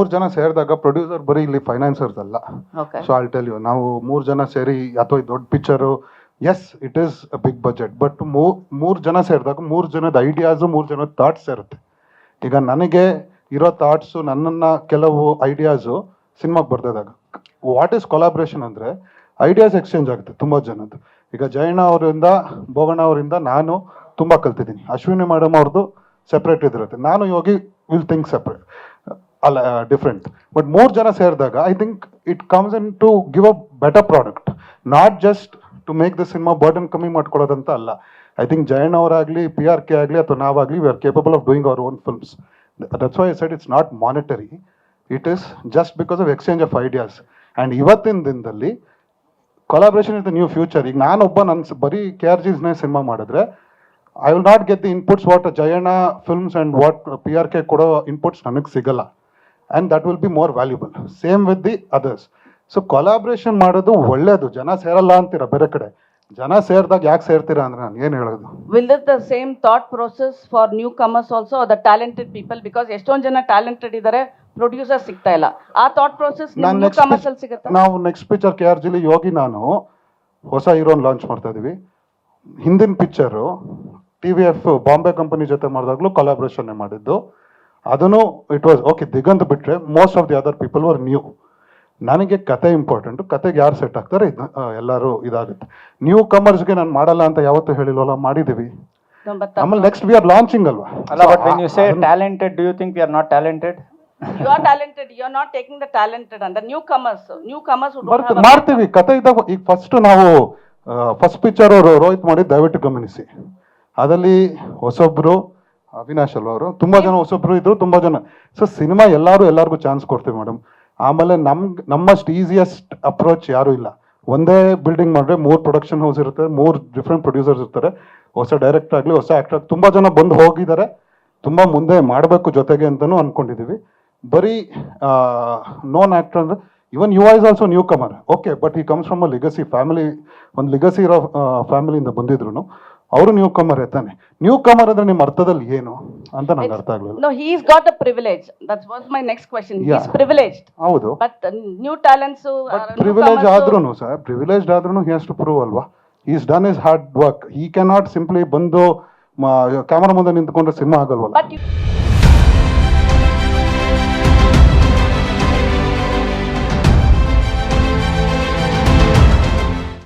ಮೂರು ಜನ ಸೇರಿದಾಗ ಪ್ರೊಡ್ಯೂಸರ್ ಬರೀ ಇಲ್ಲಿ ಫೈನಾನ್ಸರ್ಸ್ ಅಲ್ಲ. Okay so all tell you ನಾವು ಮೂರು ಜನ ಸೇರಿ ಅಥವಾ ದೊಡ್ಡ picture yes it is a big budget but ಮೂರು ಜನ ಸೇರಿದಾಗ ಮೂರು ಜನದ ಐಡಿಯಾಸು ಮೂರು ಜನದ ಥಾಟ್ಸ್ ಇರುತ್ತೆ. ಈಗ ನನಗೆ ಇರೋ ಥಾಟ್ಸು ನನ್ನನ್ನ ಕೆಲವು ಐಡಿಯಾಸು ಸಿನಿಮಾಗೆ ಬರ್ತಿದಾಗ ವಾಟ್ ಈಸ್ ಕೊಲಾಬ್ರೇಷನ್ ಅಂದರೆ ಐಡಿಯಾಸ್ ಎಕ್ಸ್ಚೇಂಜ್ ಆಗುತ್ತೆ ತುಂಬ ಜನದ್ದು. ಈಗ ಜಯಣ್ಣ ಅವರಿಂದ ಭೋಗಣ್ಣ ಅವರಿಂದ ನಾನು ತುಂಬ ಕಲ್ತಿದ್ದೀನಿ. ಅಶ್ವಿನಿ ಮೇಡಮ್ ಅವ್ರದ್ದು ಸೆಪ್ರೇಟ್ ಇದಿರುತ್ತೆ. ನಾನು ಯೋಗಿ ವಿಲ್ ಥಿಂಕ್ ಸೆಪ್ರೇಟ್ ಅಲ್ಲ ಡಿಫ್ರೆಂಟ್ ಬಟ್ ಮೂರು ಜನ ಸೇರಿದಾಗ I think it comes in to give a better product not just to make the cinema burden ಕಮ್ಮಿ ಮಾಡ್ಕೊಳ್ಳೋದಂತ ಅಲ್ಲ. ಐ ಥಿಂಕ್ ಜಯಣ್ಣ ಅವರಾಗಲಿ ಪಿ ಆರ್ ಕೆ ಆಗಲಿ, ಅಥವಾ ನಾವಾಗಲಿ we are capable of doing our own films that's why set it's not monetary it is just because of exchange of ideas and ಇವತ್ತಿನ ದಿನದಲ್ಲಿ collaboration is the new future ಈಗ ನಾನೊಬ್ಬ ನನ್ನ ಬರೀ K R ಜಿಸ್ನೇ cinema ಮಾಡಿದ್ರೆ I will not get the inputs what Jayanna films and what P R K ಕೊಡೋ inputs ನನಗೆ ಸಿಗಲ್ಲ. And that will be more valuable same with the others so collaboration ಮಾಡೋದು ಒಳ್ಳೇದು. ಜನ ಸೇರಲ್ಲ ಅಂತೀರ ಬೇರೆ ಕಡೆ. ಜನ ಸೇರಿದಾಗ ಯಾಕೆ ಸೇರ್ತೀರಾ ಅಂದ್ರೆ ನಾನು ಏನು ಹೇಳೋದು? Will it the same thought process for newcomers also the talented people because ಎಷ್ಟೊಂದು ಜನ ಟ್ಯಾಲೆಂಟೆಡ್ ಇದ್ದಾರೆ ಪ್ರೊಡ್ಯೂಸರ್ ಸಿಗ್ತಾ ಇಲ್ಲ. ಆ ಥಾಟ್ ಪ್ರೊಸೆಸ್ ನಾನು ನ್ಯೂ ನೆಕ್ಸ್ಟ್ ಕಮರ್ಸ್ ಅಲ್ಲಿ ಸಿಗುತ್ತೆ? ನಾವು ನೆಕ್ಸ್ಟ್ ಪಿಕ್ಚರ್ ಕೆ ಆರ್ ಜಿಲಿ ಯೋಗಿ ನಾನು. ಹೊಸ ಹೀರೋನ್ ಲಾಂಚ್ ಮಾಡ್ತಾ ಇದೀವಿ. ಹಿಂದಿನ picture T V F Bombay company ಜೊತೆ ಮಾಡಿದಾಗಲೂ ಕೊಲಾಬ್ರೇಷನ್ ಮಾಡಿದ್ದು. ಅದನ್ನು ಇಟ್ ವಾಸ್ ಓಕೆ ದಿಗಂತ ಬಿಟ್ರೆ most of the other people were new ನನಗೆ ಕತೆ ಇಂಪಾರ್ಟೆಂಟು ಕತೆಗೆ ಯಾರು ಸೆಟ್ ಆಗ್ತಾರೆ ಇದ್ ಎಲ್ಲರೂ ಇದಾಗುತ್ತೆ. ನ್ಯೂ ಕಮರ್ಸ್ಗೆ ನಾನು ಮಾಡಲ್ಲ ಅಂತ ಯಾವತ್ತೂ ಹೇಳಿಲ್ವಲ್ಲ ಮಾಡಿದ್ದೀವಿ ಆಮೇಲೆ ನೆಕ್ಸ್ಟ್ ವಿ ಆರ್ ಲಾಂಚಿಂಗ್ ಅಲ್ವಾ? ಅಲ್ಲ but when you say talented do you think we are not talented you are talented you are not taking the talented ಅಂದ್ರೆ ನ್ಯೂ ಕಮರ್ಸ್ ನ್ಯೂ ಕಮರ್ಸ್ ಮಾಡ್ತೀವಿ ಕತೆ ಇದ್ದಾಗ ಈಗ ಫಸ್ಟ್ ನಾವು ಫಸ್ಟ್ ಪಿಕ್ಚರ್ ಅವರು ರೋಹಿತ್ ಮಾಡಿ ದಯವಿಟ್ಟು ಗಮನಿಸಿ. ಅದರಲ್ಲಿ ಹೊಸೊಬ್ರು ಅವಿನಾಶ್ ಅಲ್ವಾ ಅವರು? ತುಂಬಾ ಜನ ಹೊಸೊಬ್ರು ಇದ್ರು, ತುಂಬಾ ಜನ. ಸೊ ಸಿನಿಮಾ ಎಲ್ಲರೂ ಎಲ್ಲರಿಗೂ ಚಾನ್ಸ್ ಕೊಡ್ತೀವಿ ಮೇಡಮ್ ಆಮೇಲೆ ನಮ್, ನಮ್ಮಷ್ಟು ಈಸಿಯೆಸ್ಟ್ ಅಪ್ರೋಚ್ ಯಾರು ಇಲ್ಲ. ಒಂದೇ ಬಿಲ್ಡಿಂಗ್ ಮಾಡಿದ್ರೆ ಮೂರು ಪ್ರೊಡಕ್ಷನ್ ಹೌಸ್ ಇರುತ್ತೆ, ಮೂರು ಡಿಫ್ರೆಂಟ್ ಪ್ರೊಡ್ಯೂಸರ್ಸ್ ಇರ್ತಾರೆ. ಹೊಸ ಡೈರೆಕ್ಟರ್ ಆಗಲಿ, ಹೊಸ ಆಕ್ಟರ್ ತುಂಬಾ ಜನ ಬಂದು ಹೋಗಿದ್ದಾರೆ ತುಂಬಾ ಮುಂದೆ ಮಾಡಬೇಕು ಜೊತೆಗೆ ಅಂತಾನು ಅನ್ಕೊಂಡಿದೀವಿ. ಬರೀ ನೋನ್ ಆಕ್ಟರ್ ಅಂದ್ರೆ even you is also newcomer okay but he comes from a legacy family ಒಂದು ಲಿಗಸಿ ಇರೋ ಫ್ಯಾಮಿಲಿಯಿಂದ ಬಂದಿದ್ರು ಅವರು ನ್ಯೂ ಕಮರ್ ತಾನೆ ನ್ಯೂ ಕಮರ್ ಅಂದ್ರೆ ನಿಮ್ಮ ಅರ್ಥದಲ್ಲಿ ಏನು ಅಂತ ನಂಗೆ ಅರ್ಥ ಆಗಲಿಲ್ಲ. No he is got a privilege that's was my next question he is privileged ಹೌದು ಬಟ್ ನ್ಯೂ ಟ್ಯಾಲೆಂಟ್ಸ್ ಪ್ರಿವಿಲೇಜ್ ಆದ್ರೂನು ಸರ್ ಪ್ರಿವಿಲೇಜ್ಡ್ ಆದ್ರೂ ಹಿ ಹ್ಯಾಸ್ ಟು ಪ್ರೂವ್ ಅಲ್ವಾ? He is done is hard work can not simply ಬಂದು camera ಮುಂದೆ ನಿಂತ್ಕೊಂಡ್ರೆ cinema ಆಗಲ್ವಲ್ಲ.